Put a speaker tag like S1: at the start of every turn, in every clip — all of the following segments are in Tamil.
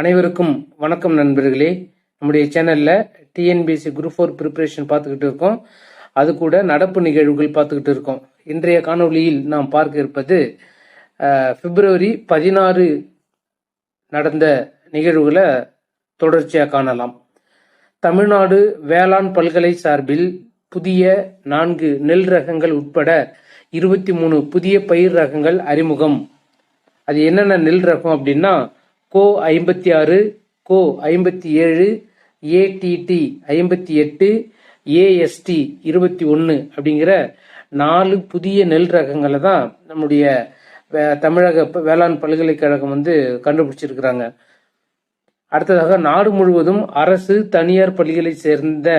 S1: அனைவருக்கும் வணக்கம் நண்பர்களே. நம்முடைய சேனல்ல டிஎன்பிஎஸ்சி குரூப் ஃபோர் ப்ரிப்பரேஷன் பார்த்துக்கிட்டு இருக்கோம். அது கூட நடப்பு நிகழ்வுகள் பார்த்துக்கிட்டு இருக்கோம். இன்றைய காணொளியில் நாம் பார்க்க இருப்பது பிப்ரவரி பதினாறு நடந்த நிகழ்வுகளை தொடர்ச்சியாக காணலாம். தமிழ்நாடு வேளாண் பல்கலை சார்பில் புதிய நான்கு நெல் ரகங்கள் உட்பட இருபத்தி மூணு புதிய பயிர் ரகங்கள் அறிமுகம். அது என்னென்ன நெல் ரகம் அப்படின்னா கோ ஐம்பத்தி ஆறு கோ ஐம்பத்தி ஏழு ஏடிடி ஐம்பத்தி எட்டு ஏஎஸ்டி இருபத்தி ஒன்று அப்படிங்கிற நாலு புதிய நெல் ரகங்களை தான் நம்முடைய வே- தமிழக வேளாண் பல்கலைக்கழகம் வந்து கண்டுபிடிச்சிருக்கிறாங்க. அடுத்ததாக நாடு முழுவதும் அரசு தனியார் பள்ளிகளை சேர்ந்த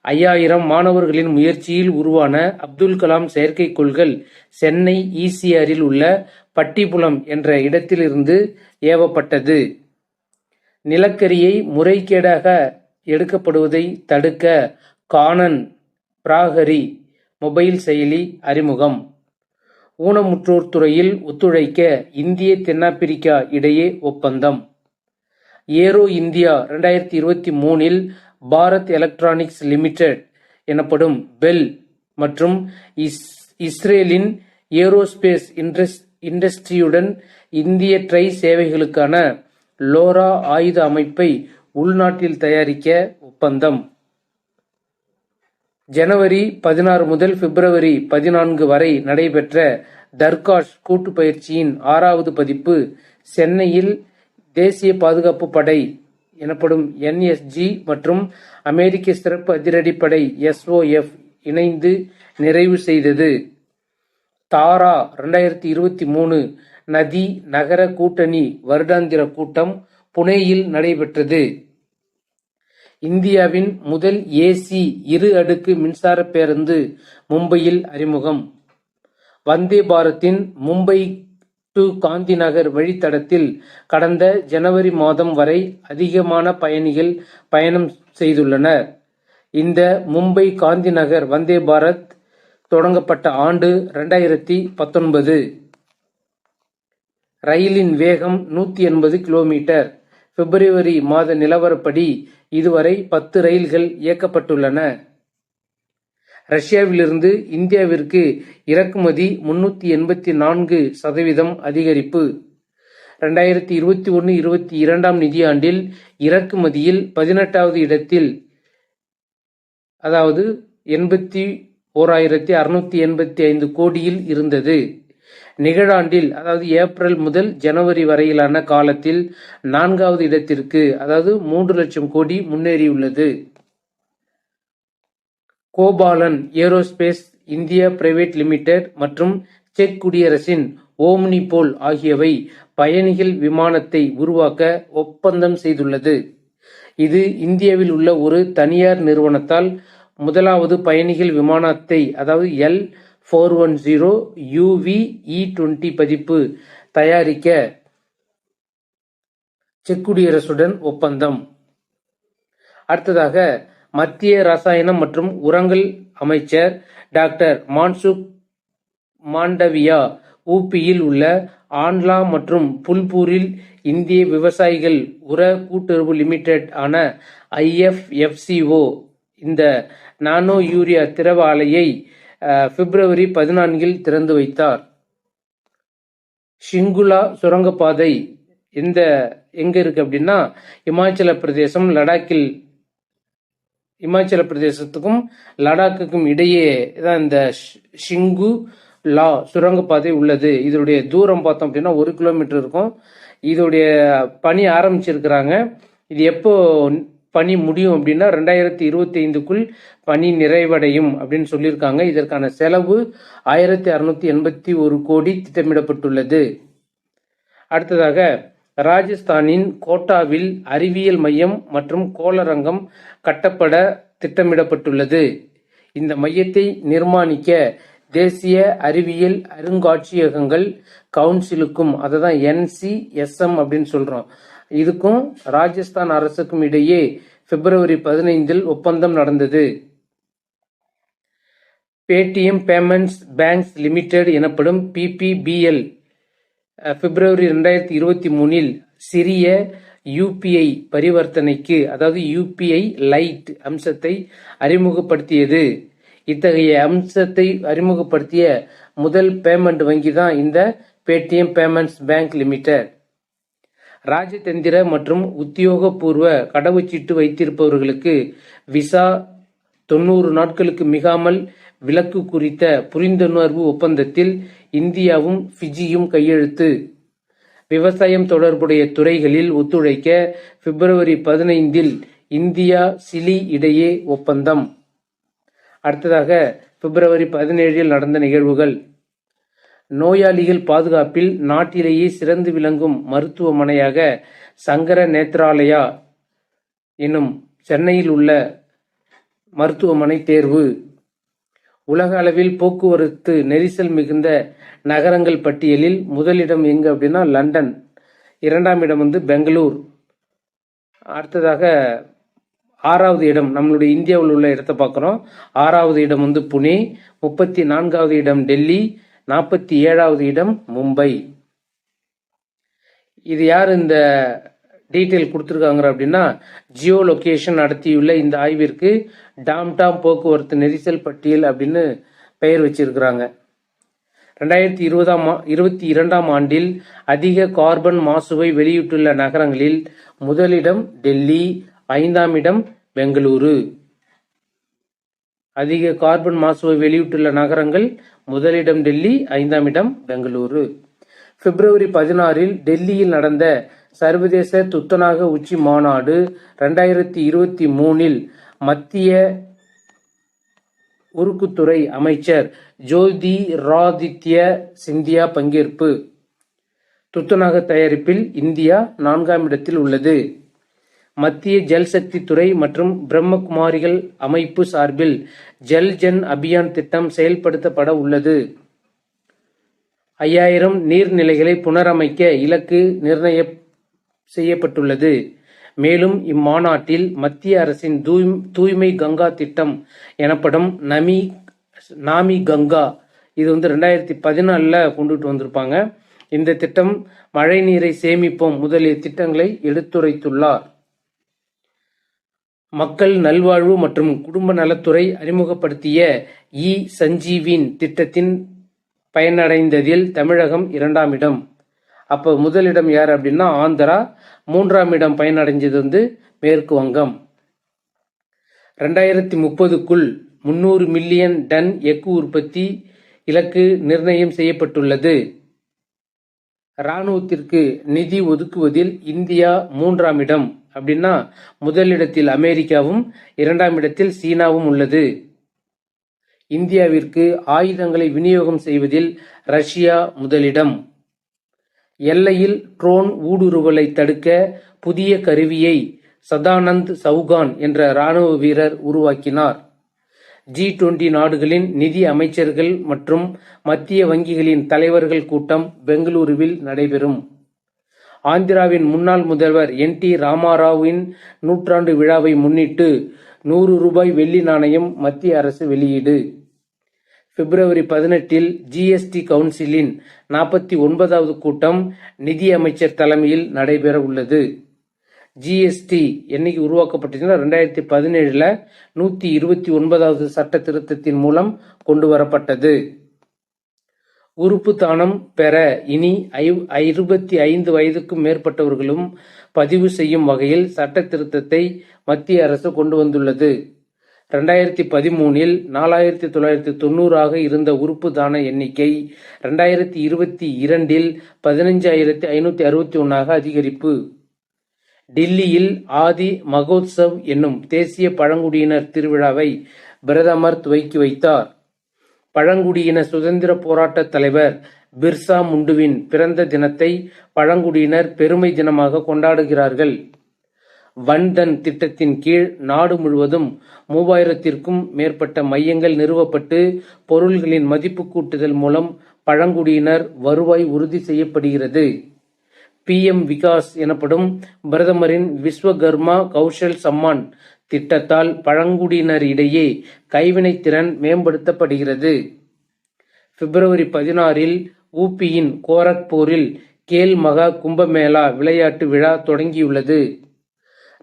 S1: ஐயாயிரம் மாணவர்களின் முயற்சியில் உருவான அப்துல் கலாம் செயற்கைக்கோள்கள் சென்னை ஈசிஆரில் உள்ள பட்டிப்புலம் என்ற இடத்திலிருந்து ஏவப்பட்டது. நிலக்கரியை முறைகேடாக எடுக்கப்படுவதை தடுக்க கானன் பிராகரி மொபைல் செயலி அறிமுகம். ஊனமுற்றோர் துறையில் ஒத்துழைக்க இந்திய தென்னாப்பிரிக்கா இடையே ஒப்பந்தம். ஏரோ இந்தியா ரெண்டாயிரத்தி இருபத்தி மூணில் பாரத் எலக்ட்ரானிக்ஸ் லிமிடெட் எனப்படும் பெல் மற்றும் இஸ் இஸ்ரேலின் ஏரோஸ்பேஸ் இண்டஸ்ட்ரியுடன் இந்திய ட்ரை சேவைகளுக்கான லோரா ஆயுத அமைப்பை உள்நாட்டில் தயாரிக்க ஒப்பந்தம். ஜனவரி பதினாறு முதல் பிப்ரவரி பதினான்கு வரை நடைபெற்ற தர்காஷ் கூட்டு பயிற்சியின் ஆறாவது பதிப்பு சென்னையில் தேசிய பாதுகாப்பு படை எனப்படும் என்எஸ்ஜி மற்றும் அமெரிக்க சிறப்பு அதிரடிப்படை எஸ்ஓஎஃப் இணைந்து நிறைவு செய்தது. தாரா ரெண்டாயிரத்தி இருபத்தி மூணு நதி நகர கூட்டணி வருடாந்திர கூட்டம் புனேயில் நடைபெற்றது. இந்தியாவின் முதல் ஏசி இரு அடுக்கு மின்சார பேருந்து மும்பையில் அறிமுகம். வந்தே பாரத்தின் மும்பை டு காந்திநகர் வழித்தடத்தில் கடந்த ஜனவரி மாதம் வரை அதிகமான பயணிகள் பயணம் செய்துள்ளனர். இந்த மும்பை காந்திநகர் வந்தே பாரத் தொடங்கப்பட்ட ஆண்டு ரெண்டாயிரத்தி பத்தொன்பது. ரயிலின் வேகம் நூத்தி எண்பது கிலோமீட்டர். பிப்ரவரி மாத நிலவரப்படி இதுவரை பத்து ரயில்கள் இயக்கப்பட்டுள்ளன. ரஷ்யாவிலிருந்து இந்தியாவிற்கு இறக்குமதி முன்னூத்தி எண்பத்தி நான்கு சதவீதம் அதிகரிப்பு. ரெண்டாயிரத்தி இருபத்தி ஒன்று இருபத்தி இரண்டாம் நிதியாண்டில் இறக்குமதியில் பதினெட்டாவது இடத்தில் அதாவது எண்பத்தி ஓராயிரத்தி அறுநூத்தி எண்பத்தி ஐந்து கோடியில் இருந்தது. நிகழாண்டில் அதாவது ஏப்ரல் முதல் ஜனவரி வரையிலான காலத்தில் நான்காவது இடத்திற்கு அதாவது மூன்று லட்சம் கோடி முன்னேறியுள்ளது. Gopalan aerospace India private limited மற்றும் செக் குடியரசின் ஓம்னிபோல் ஆகியவை பயணிகள் விமானத்தை உருவாக்க ஒப்பந்தம் செய்துள்ளது. இது இந்தியாவில் உள்ள ஒரு தனியார் நிறுவனத்தால் முதலாவது பயணிகள் விமானத்தை அதாவது L four one zero UV E twenty பதிப்பு தயாரிக்க செக் குடியரசுடன் ஒப்பந்தம். அடுத்ததாக மத்திய ரசாயனம் மற்றும் உரங்கள் அமைச்சர் டாக்டர் மான்சுக் மாண்டவியா ஊபியில் உள்ள ஆன்லா மற்றும் புல்பூரில் இந்திய விவசாயிகள் உர கூட்டுறவு லிமிடெட் ஆன ஐஎஃப்எஃப்சிஓ இந்த நானோ யூரியா திரவ ஆலையை பிப்ரவரி பதினான்கில் திறந்து வைத்தார். ஷிங்குலா சுரங்கப்பாதை இந்த எங்க இருக்கு அப்படின்னா இமாச்சல பிரதேசம் லடாக்கில் இமாச்சல பிரதேசத்துக்கும் லடாக்குக்கும் இடையே தான் இந்த ஷிங்கு லா சுரங்கப்பாதை உள்ளது. இதோடைய தூரம் பார்த்தோம் அப்படின்னா ஒரு கிலோமீட்டர் இருக்கும். இதோடைய பணி ஆரம்பிச்சிருக்கிறாங்க. இது எப்போ பணி முடியும் அப்படின்னா ரெண்டாயிரத்தி இருபத்தி ஐந்துக்குள் பணி நிறைவடையும் அப்படின்னு சொல்லியிருக்காங்க. இதற்கான செலவு ஆயிரத்தி அறுநூத்தி எண்பத்தி ஒரு கோடி திட்டமிடப்பட்டுள்ளது. அடுத்ததாக ராஜஸ்தானின் கோட்டாவில் அறிவியல் மையம் மற்றும் கோளரங்கம் கட்டப்பட திட்டமிடப்பட்டுள்ளது. இந்த மையத்தை நிர்மாணிக்க தேசிய அறிவியல் அருங்காட்சியகங்கள் கவுன்சிலுக்கும் அதை தான் என்சிஎஸ்எம் அப்படின்னு சொல்றோம். இதுக்கும் ராஜஸ்தான் அரசுக்கும் இடையே பிப்ரவரி பதினைந்தில் ஒப்பந்தம் நடந்தது. பேடிஎம் பேமெண்ட்ஸ் பேங்க்ஸ் லிமிடெட் எனப்படும் பிபிபிஎல் பிப்ரவரி ரெண்டாயிரத்தி இருபத்தி மூணில் சிறிய யூபிஐ பரிவர்த்தனைக்கு அதாவது யூபிஐ லைட் அம்சத்தை அறிமுகப்படுத்தியது. இத்தகைய அம்சத்தை அறிமுகப்படுத்திய முதல் பேமெண்ட் வங்கி தான் இந்த பேடிஎம் பேமெண்ட்ஸ் பேங்க் லிமிடெட் ராஜதந்திர மற்றும் உத்தியோகபூர்வ கடவுச்சீட்டு வைத்திருப்பவர்களுக்கு விசா தொண்ணூறு நாட்களுக்கு மிகாமல் விலக்கு குறித்த புரிந்துணர்வு ஒப்பந்தத்தில் இந்தியாவும் ஃபிஜியும் கையெழுத்து. விவசாயம் தொடர்புடைய துறைகளில் ஒத்துழைக்க பிப்ரவரி பதினைந்தில் இந்தியா சிலி இடையே ஒப்பந்தம். அடுத்ததாக பிப்ரவரி பதினேழில் நடந்த நிகழ்வுகள். நோயாளிகள் பாதுகாப்பில் நாட்டிலேயே சிறந்து விளங்கும் மருத்துவமனையாக சங்கர நேத்ராலயா என்னும் சென்னையில் உள்ள மருத்துவமனை தேர்வு. உலக அளவில் போக்குவரத்து நெரிசல் மிகுந்த நகரங்கள் பட்டியலில் முதலிடம் எங்கே அப்படின்னா லண்டன். இரண்டாம் இடம் வந்து பெங்களூர். அடுத்ததாக ஆறாவது இடம் நம்மளுடைய இந்தியாவில் உள்ள இடத்தை பார்க்குறோம். ஆறாவது இடம் வந்து புனே முப்பத்தி நான்காவது இடம் டெல்லி நாற்பத்தி ஏழாவது இடம் மும்பை. இது யார் இந்த டீட்டெயில் கொடுத்துருக்காங்க அப்படின்னா ஜியோ லொக்கேஷன் நடத்தியுள்ள இந்த ஆய்விற்கு டாம் டாம் போக்குவரத்து நெரிசல் பட்டியல் அப்படின்னு பெயர் வச்சிருக்கிறாங்க. ரெண்டாயிரத்தி இருபதாம் இருபத்தி இரண்டாம் ஆண்டில் அதிக கார்பன் மாசுவை வெளியிட்டுள்ள நகரங்களில் முதலிடம் டெல்லி ஐந்தாம் இடம் பெங்களூரு. அதிக கார்பன் மாசுவை வெளியிட்டுள்ள நகரங்கள் முதலிடம் டெல்லி ஐந்தாம் இடம் பெங்களூரு. பிப்ரவரி பதினாறில் டெல்லியில் நடந்த சர்வதேச துத்தநாக உச்சி மாநாடு ரெண்டாயிரத்தி இருபத்தி மூணில் மத்திய உருக்குத்துறை அமைச்சர் ஜோதி ராதித்ய சிந்தியா பங்கேற்பு. துத்தநாக தயாரிப்பில் இந்தியா நான்காம் இடத்தில் உள்ளது. மத்திய ஜல்சக்தி துறை மற்றும் பிரம்மகுமாரிகள் அமைப்பு சார்பில் ஜல் ஜன் அபியான் திட்டம் செயல்படுத்தப்பட உள்ளது. ஐயாயிரம் நீர்நிலைகளை புனரமைக்க இலக்கு நிர்ணய செய்யப்பட்டுள்ளது. மேலும் இம்மாநாட்டில் மத்திய அரசின் தூய்மை கங்கா திட்டம் எனப்படும் நமி நாமி கங்கா இது வந்து ரெண்டாயிரத்தி பதினாலில் கொண்டுட்டு வந்திருப்பாங்க. இந்த திட்டம் மழை நீரை சேமிப்போம் முதலிய திட்டங்களை எடுத்துரைத்துள்ளார். மக்கள் நல்வாழ்வு மற்றும் குடும்ப நலத்துறை அறிமுகப்படுத்திய இ சஞ்சீவின் திட்டத்தின் பயனடைந்ததில் தமிழகம் இரண்டாம் இடம். அப்போ முதலிடம் யார் அப்படின்னா ஆந்திரா மூன்றாம் இடம் பயனடைஞ்சது வந்து மேற்கு வங்கம். ரெண்டாயிரத்தி முப்பதுக்குள் முன்னூறு மில்லியன் டன் எஃகு உற்பத்தி இலக்கு நிர்ணயம் செய்யப்பட்டுள்ளது. இராணுவத்திற்கு நிதி ஒதுக்குவதில் இந்தியா மூன்றாம் இடம் அப்படின்னா முதலிடத்தில் அமெரிக்காவும் இரண்டாம் இடத்தில் சீனாவும் உள்ளது. இந்தியாவிற்கு ஆயுதங்களை விநியோகம் செய்வதில் ரஷ்யா முதலிடம். எல்லையில் ட்ரோன் ஊடுருவலை தடுக்க புதிய கருவியை சதானந்த் சவுகான் என்ற ராணுவ வீரர் உருவாக்கினார். ஜி டுவெண்டி நாடுகளின் நிதி அமைச்சர்கள் மற்றும் மத்திய வங்கிகளின் தலைவர்கள் கூட்டம் பெங்களூருவில் நடைபெறும். ஆந்திராவின் முன்னாள் முதல்வர் என் டி ராமாராவின் நூற்றாண்டு விழாவை முன்னிட்டு நூறு ரூபாய் வெள்ளி நாணயம் மத்திய அரசு வெளியீடு. பிப்ரவரி பதினெட்டில் ஜிஎஸ்டி கவுன்சிலின் நாற்பத்தி ஒன்பதாவது கூட்டம் நிதி அமைச்சர் தலைமையில் நடைபெற உள்ளது ஜிஎஸ்டி என்னைக்கு உருவாக்கப்பட்டதுன்னா ரெண்டாயிரத்தி பதினேழுல நூத்தி இருபத்தி ஒன்பதாவது சட்ட திருத்தத்தின் மூலம் கொண்டு வரப்பட்டது உறுப்பு தானம் பெற இனி இருபத்தி ஐந்து வயதுக்கும் மேற்பட்டவர்களும் பதிவு செய்யும் வகையில் சட்ட திருத்தத்தை மத்திய அரசு கொண்டு வந்துள்ளது. ரெண்டாயிரத்தி பதிமூனில் நாலாயிரத்தி தொள்ளாயிரத்தி தொண்ணூறாக இருந்த உறுப்பு தான எண்ணிக்கை ரெண்டாயிரத்தி இருபத்தி இரண்டில் பதினஞ்சாயிரத்தி ஐநூத்தி அறுபத்தி ஒன்னாக அதிகரிப்பு. டில்லியில் ஆதி மகோத்சவ் என்னும் தேசிய பழங்குடியினர் திருவிழாவை பிரதமர் துவக்கி வைத்தார். பழங்குடியின சுதந்திர போராட்ட தலைவர் பிர்சா முண்டுவின் பிறந்த தினத்தை பழங்குடியினர் பெருமை தினமாக கொண்டாடுகிறார்கள். வன்தன் திட்டத்தின் கீழ் நாடு முழுவதும் மூவாயிரத்திற்கும் மேற்பட்ட மையங்கள் நிறுவப்பட்டு பொருள்களின் மதிப்பு கூட்டுதல் மூலம் பழங்குடியினர் வருவாய் உறுதி செய்யப்படுகிறது. பி. எம். விகாஸ் எனப்படும் பிரதமரின் விஸ்வகர்மா கௌஷல் சம்மான் திட்டத்தால் பழங்குடியினரிடையே கைவினைத்திறன் மேம்படுத்தப்படுகிறது. பிப்ரவரி பதினாறில் ஊபியின் கோரக்பூரில் கேல் மகா கும்பமேளா விளையாட்டு விழா தொடங்கியுள்ளது.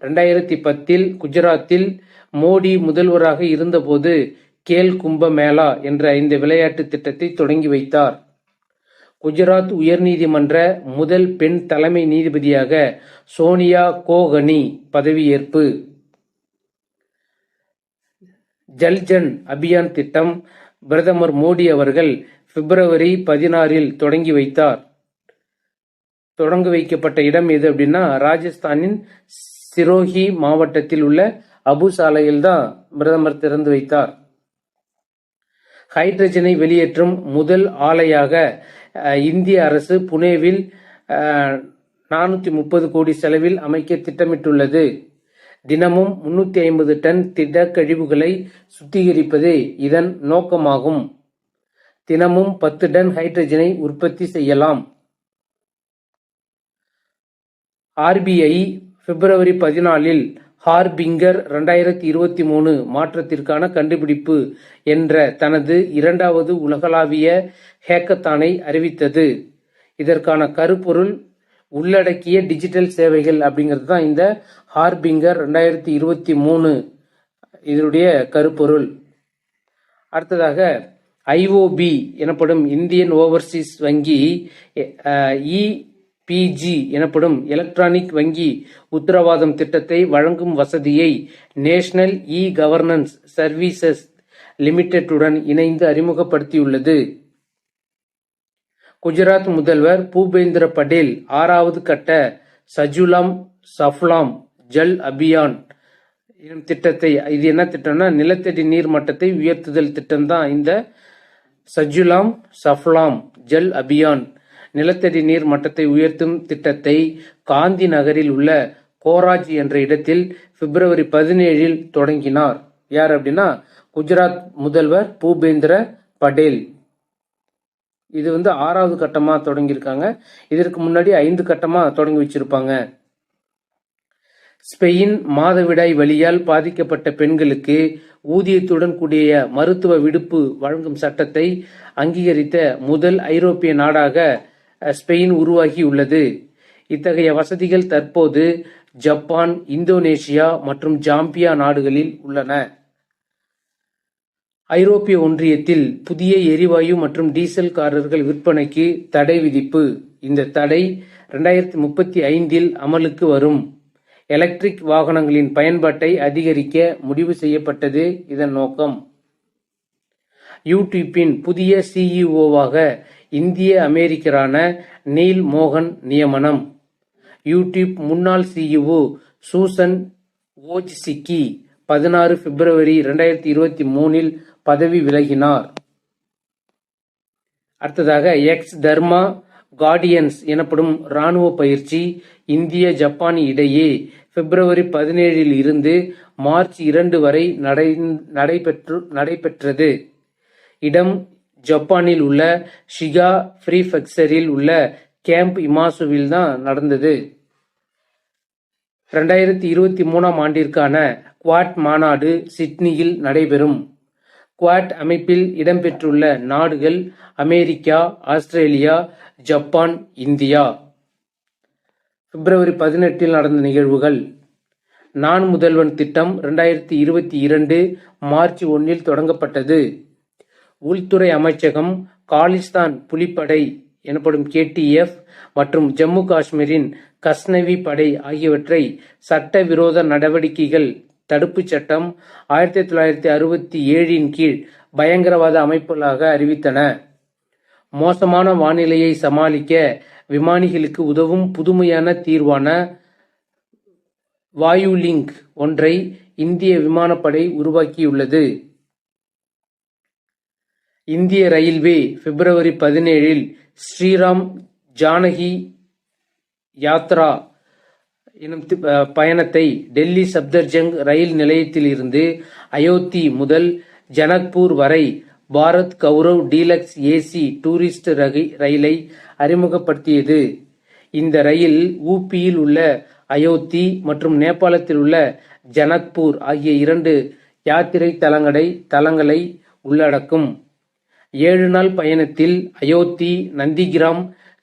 S1: ரெண்டாயிரத்தி பத்தில் குஜராத்தில் மோடி முதல்வராக இருந்தபோது கேல் கும்ப மேளா என்ற இந்த விளையாட்டு திட்டத்தை தொடங்கி வைத்தார். குஜராத் உயர்நீதிமன்ற முதல் பெண் தலைமை நீதிபதியாக சோனியா கோகனி பதவியேற்பு. ஜல்ஜன் அபியான் திட்டம் பிரதமர் மோடி அவர்கள் பிப்ரவரி பதினாறில் தொடங்கி வைத்தார். தொடங்கி வைக்கப்பட்ட இடம் எது அப்படின்னா ராஜஸ்தானின் சிரோஹி மாவட்டத்தில் உள்ள அபு சாலையில் தான் பிரதமர் திறந்து வைத்தார். ஹைட்ரஜனை வெளியேற்றும் முதல் ஆலையாக இந்திய அரசு புனேவில் நானூற்றி முப்பது கோடி செலவில் அமைக்க திட்டமிட்டுள்ளது. தினமும் முன்னூத்தி ஐம்பது டன் திடக்கழிவுகளை சுத்திகரிப்பது இதன் நோக்கமாகும். தினமும் பத்து டன் ஹைட்ரஜனை உற்பத்தி செய்யலாம். ஆர்பிஐ பிப்ரவரி பதினாலில் ஹார்பிங்கர் ரெண்டாயிரத்தி இருபத்தி மூணு மாற்றத்திற்கான கண்டுபிடிப்பு என்ற தனது இரண்டாவது உலகளாவிய ஹேக்கத்தானை அறிவித்தது. இதற்கான கருப்பொருள் உள்ளடக்கிய டிஜிட்டல் சேவைகள் அப்படிங்கிறது தான் இந்த ஹார்பிங்கர் ரெண்டாயிரத்தி இருபத்தி மூணு இதனுடைய கருப்பொருள். அடுத்ததாக ஐஓபி எனப்படும் இந்தியன் ஓவர்சீஸ் வங்கி இ பிஜி எனப்படும் எலக்ட்ரானிக் வங்கி உத்தரவாதம் திட்டத்தை வழங்கும் வசதியை நேஷனல் இ கவர்னன்ஸ் சர்வீசஸ் லிமிடெட்டுடன் இணைந்து அறிமுகப்படுத்தியுள்ளது. குஜராத் முதல்வர் பூபேந்திர படேல் ஆறாவது கட்ட சஜுலாம் சஃப்லாம் ஜல் அபியான் எனும் திட்டத்தை இது என்ன திட்டம்னா நிலத்தடி நீர் மட்டத்தை உயர்த்துதல் திட்டம்தான் இந்த சஜுலாம் சஃப்லாம் ஜல் அபியான். நிலத்தடி நீர் மட்டத்தை உயர்த்தும் திட்டத்தை காந்தி நகரில் உள்ள கோராஜ் என்ற இடத்தில் பிப்ரவரி பதினேழில் தொடங்கினார். யார் அப்படின்னா குஜராத் முதல்வர் பூபேந்திர படேல். இது வந்து ஆறாவது கட்டமாக தொடங்கியிருக்காங்க. இதற்கு முன்னாடி ஐந்து கட்டமாக தொடங்கி வச்சிருப்பாங்க. ஸ்பெயின் மாதவிடாய் வழியால் பாதிக்கப்பட்ட பெண்களுக்கு ஊதியத்துடன் கூடிய மருத்துவ விடுப்பு வழங்கும் சட்டத்தை அங்கீகரித்த முதல் ஐரோப்பிய நாடாக ஸ்பெயின் உருவாகியுள்ளது இத்தகைய வசதிகள் தற்போது ஜப்பான் இந்தோனேஷியா மற்றும் ஜாம்பியா நாடுகளில் உள்ளன. ஐரோப்பிய ஒன்றியத்தில் புதிய எரிவாயு மற்றும் டீசல் காரர்கள் விற்பனைக்கு தடை விதிப்பு. இந்த தடை ரெண்டாயிரத்தி முப்பத்தி ஐந்தில் அமலுக்கு வரும். எலக்ட்ரிக் வாகனங்களின் பயன்பாட்டை அதிகரிக்க முடிவு செய்யப்பட்டது. இதன் நோக்கம். யூடியூப்பின் புதிய சிஇஓவாக இந்திய அமெரிக்கரான நீல் மோகன் நியமனம். யூடியூப் முன்னாள் சிஇஓ சூசன் ஓஜ்சிக்கி பதினாறு பிப்ரவரி இரண்டாயிரத்தி இருபத்தி மூணில் பதவி விலகினார். அடுத்ததாக எக்ஸ் தர்மா கார்டியன்ஸ் எனப்படும் இராணுவ பயிற்சி இந்திய ஜப்பான் இடையே பிப்ரவரி பதினேழில் இருந்து மார்ச் இரண்டு வரை நடைபெற்று நடைபெற்றது. இடம் ஜப்பானில் உள்ள ஷிகா ப்ரீஃபெக்சரில் உள்ள கேம்ப் இமாசுவில் தான் நடந்தது. ரெண்டாயிரத்தி இருபத்தி மூணாம் ஆண்டிற்கான குவாட் மாநாடு சிட்னியில் நடைபெறும். குவாட் அமைப்பில் இடம்பெற்றுள்ள நாடுகள் அமெரிக்கா ஆஸ்திரேலியா ஜப்பான் இந்தியா. பிப்ரவரி பதினெட்டில் நடந்த நிகழ்வுகள். நான் முதல்வன் திட்டம் ரெண்டாயிரத்தி இருபத்தி இரண்டு மார்ச் ஒன்றில் தொடங்கப்பட்டது. உள்துறை அமைச்சகம் காலிஸ்தான் புலிப்படை எனப்படும் கேடிஎஃப் மற்றும் ஜம்மு காஷ்மீரின் கஸ்னவி படை ஆகியவற்றை சட்டவிரோத நடவடிக்கைகள் தடுப்புச் சட்டம் ஆயிரத்தி தொள்ளாயிரத்தி அறுபத்தி ஏழின் கீழ் பயங்கரவாத அமைப்புகளாக அறிவித்தன. மோசமான வானிலையை சமாளிக்க விமானிகளுக்கு உதவும் புதுமையான தீர்வான வாயுலிங்க் ஒன்றை இந்திய விமானப்படை உருவாக்கியுள்ளது. இந்திய ரயில்வே பிப்ரவரி பதினேழில் ஸ்ரீராம் ஜானகி யாத்ரா எனும் பயணத்தை டெல்லி சப்தர்ஜங் ரயில் நிலையத்திலிருந்து அயோத்தி முதல் ஜனக்பூர் வரை Bharat Gaurav deluxe AC tourist ரகை- ரயிலை அறிமுகப்படுத்தியது. இந்த ரயில் ஊபியில் உள்ள அயோத்தி மற்றும் நேபாளத்தில் உள்ள ஜனக்பூர் ஆகிய இரண்டு யாத்திரை தலங்களை தலங்களை உள்ளடக்கும். ஏழு நாள் பயணத்தில் அயோத்தி நந்திகிராம்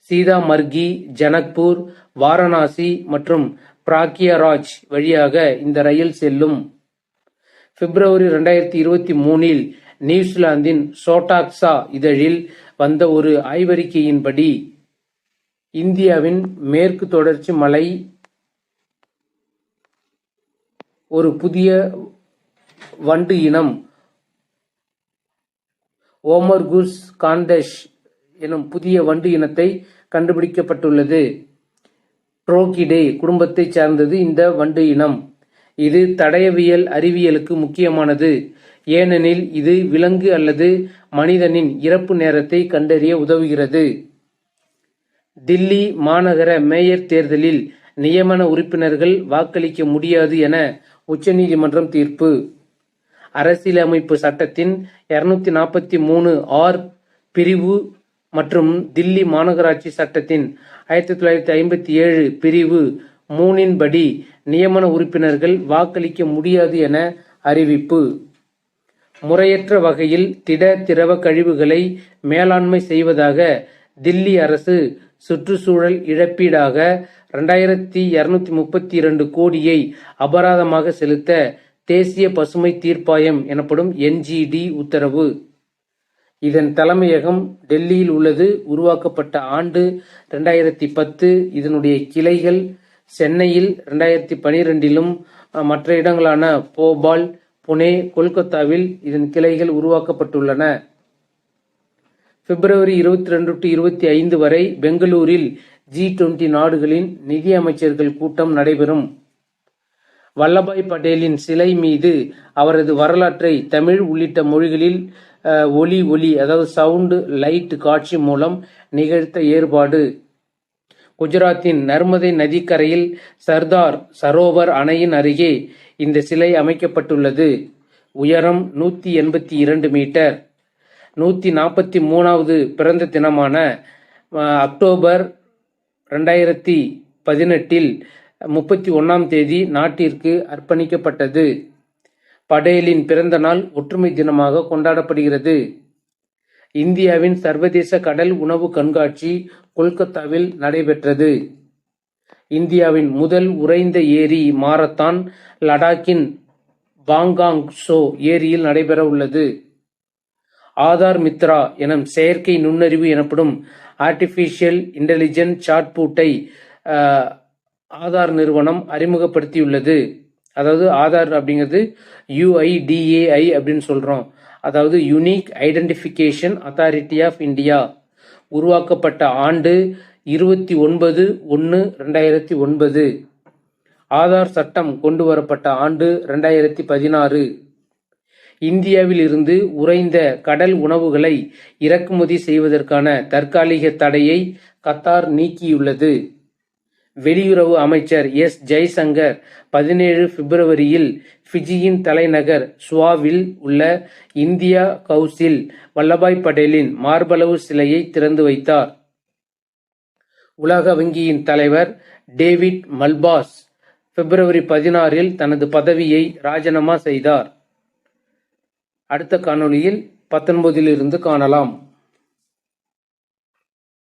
S1: சீதாமர்கி ஜனக்பூர் வாரணாசி மற்றும் பிராக்கியராஜ் வழியாக இந்த ரயில் செல்லும். பிப்ரவரி ரெண்டாயிரத்தி இருபத்தி மூணில் நியூசிலாந்தின் சோட்டாக்ஸா இதழில் வந்த ஒரு ஆய்வறிக்கையின்படி இந்தியாவின் மேற்கு தொடர்ச்சி மலை ஒரு புதிய வண்டு இனம் ஓமர்குஸ் காண்டஷ் எனும் புதிய வண்டு இனத்தை கண்டுபிடிக்கப்பட்டுள்ளது. ட்ரோகிடே குடும்பத்தைச் சார்ந்தது இந்த வண்டு இனம். இது தடயவியல் அறிவியலுக்கு முக்கியமானது. ஏனெனில் இது விலங்கு அல்லது மனிதனின் இறப்பு நேரத்தை கண்டறிய உதவுகிறது. தில்லி மாநகர மேயர் தேர்தலில் நியமன உறுப்பினர்கள் வாக்களிக்க முடியாது என உச்சநீதிமன்றம் தீர்ப்பு. அரசியலமைப்பு சட்டத்தின் இருநூத்தி நாற்பத்தி மூணு ஆர் பிரிவு மற்றும் தில்லி மாநகராட்சி சட்டத்தின் ஆயிரத்தி தொள்ளாயிரத்தி ஐம்பத்தி ஏழு பிரிவு மூனின்படி நியமன உறுப்பினர்கள் வாக்களிக்க முடியாது என அறிவிப்பு. முறையற்ற வகையில் திட திரவ கழிவுகளை மேலாண்மை செய்வதாக தில்லி அரசு சுற்றுச்சூழல் இழப்பீடாக ரெண்டாயிரத்தி இருநூத்தி முப்பத்தி இரண்டு கோடியை அபராதமாக செலுத்த தேசிய பசுமை தீர்ப்பாயம் எனப்படும் என்ஜிடி உத்தரவு. இதன் தலைமையகம் டெல்லியில் உள்ளது. உருவாக்கப்பட்ட ஆண்டு ரெண்டாயிரத்தி பத்து. இதனுடைய கிளைகள் சென்னையில் ரெண்டாயிரத்தி பனிரெண்டிலும் மற்ற இடங்களான போபால் புனே கொல்கத்தாவில் இதன் கிளைகள் உருவாக்கப்பட்டுள்ளன. பிப்ரவரி இருபத்தி ரெண்டு டு இருபத்தி ஐந்து வரை பெங்களூரில் ஜி டுவெண்டி நாடுகளின் நிதி அமைச்சர்கள் கூட்டம் நடைபெறும். வல்லபாய் பட்டேலின் சிலை மீது அவரது வரலாற்றை தமிழ் உள்ளிட்ட மொழிகளில் ஒலி ஒலி அதாவது சவுண்டு லைட் காட்சி மூலம் நிகழ்த்த ஏற்பாடு. குஜராத்தின் நர்மதை நதிக்கரையில் சர்தார் சரோவர் அணையின் அருகே இந்த சிலை அமைக்கப்பட்டுள்ளது. உயரம் நூத்தி எண்பத்தி இரண்டு மீட்டர். நூத்தி நாற்பத்தி மூணாவது பிறந்த தினமான அக்டோபர் ரெண்டாயிரத்தி பதினெட்டில் முப்பத்தி ஒன்றாம் தேதி நாட்டிற்கு அர்ப்பணிக்கப்பட்டது. படேலின் பிறந்த நாள் ஒற்றுமை தினமாக கொண்டாடப்படுகிறது. இந்தியாவின் சர்வதேச கடல் உணவு கண்காட்சி கொல்கத்தாவில் நடைபெற்றது. இந்தியாவின் முதல் உறைந்த ஏரி மாரத்தான் லடாக்கின் பாங்காங் சோ ஏரியில் நடைபெற உள்ளது. ஆதார் மித்ரா எனும் செயற்கை நுண்ணறிவு எனப்படும் ஆர்டிபிஷியல் இன்டெலிஜென்ட் சாட்பூட்டை ஆதார் நிறுவனம் அறிமுகப்படுத்தியுள்ளது. அதாவது ஆதார் அப்படிங்கிறது யுஐடிஏஐ அப்படின்னு சொல்றோம். அதாவது unique identification authority of India உருவாக்கப்பட்ட ஆண்டு இருபத்தி ஒன்பது ஒன்று ரெண்டாயிரத்தி ஒன்பது. ஆதார் சட்டம் கொண்டு வரப்பட்ட ஆண்டு ரெண்டாயிரத்தி பதினாறு. இந்தியாவில் இருந்து உறைந்த கடல் உணவுகளை இறக்குமதி செய்வதற்கான தற்காலிக தடையை கத்தார் நீக்கியுள்ளது. வெளியுறவு அமைச்சர் எஸ். ஜெய்சங்கர் பதினேழு பிப்ரவரியில் ஃபிஜியின் தலைநகர் சுவாவில் உள்ள இந்தியா கவுசில் வல்லபாய் படேலின் மார்பளவு சிலையை திறந்து வைத்தார். உலக வங்கியின் தலைவர் டேவிட் மல்பாஸ் பிப்ரவரி பதினாறில் தனது பதவியை ராஜினாமா செய்தார். அடுத்த காணொளியில் பத்தொன்பதிலிருந்து காணலாம்.